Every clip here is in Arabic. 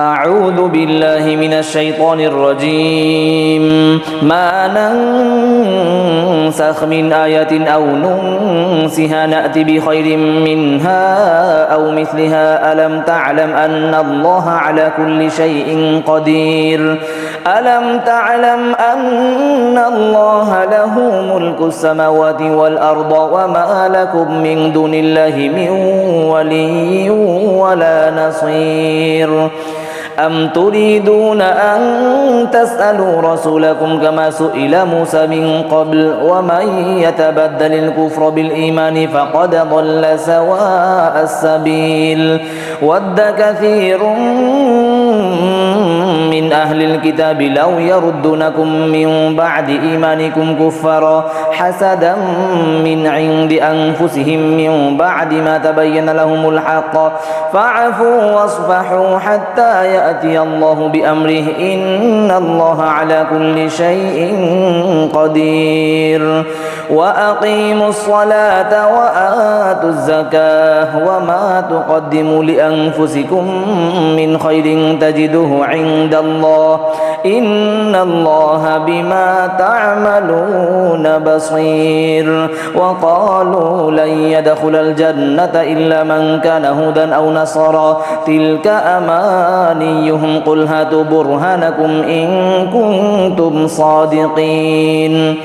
أعوذ بالله من الشيطان الرجيم. ما ننسخ من آية أو ننسها نأتي بخير منها أو مثلها. ألم تعلم أن الله على كل شيء قدير؟ ألم تعلم أن الله له ملك السماوات والأرض وما لكم من دون الله من ولي ولا نصير؟ أم تريدون أن تسألوا رسولكم كما سئل موسى من قبل ومن يتبدل الكفر بالإيمان فقد ضل سواء السبيل ود كثير أهل الكتاب لو يردونكم من بعد إيمانكم كفرا حسدا من عند أنفسهم من بعد ما تبين لهم الحق. فاعفوا واصفحوا حتى يأتي الله بأمره. إن الله على كل شيء قدير. وأقيموا الصلاة وآتوا الزكاة وما تقدموا لأنفسكم من خير تجده عند الله. إن الله بما تعملون بصير. وقالوا لن يدخل الجنة إلا من كان هودا أو نصرا تلك أمانيهم. قل هاتوا برهانكم إن كنتم صادقين.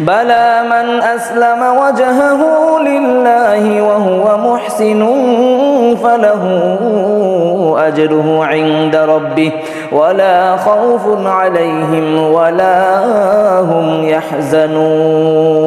بلى من أسلم وجهه لله وهو محسن فله أجره عند ربه ولا خوف عليهم ولا هم يحزنون.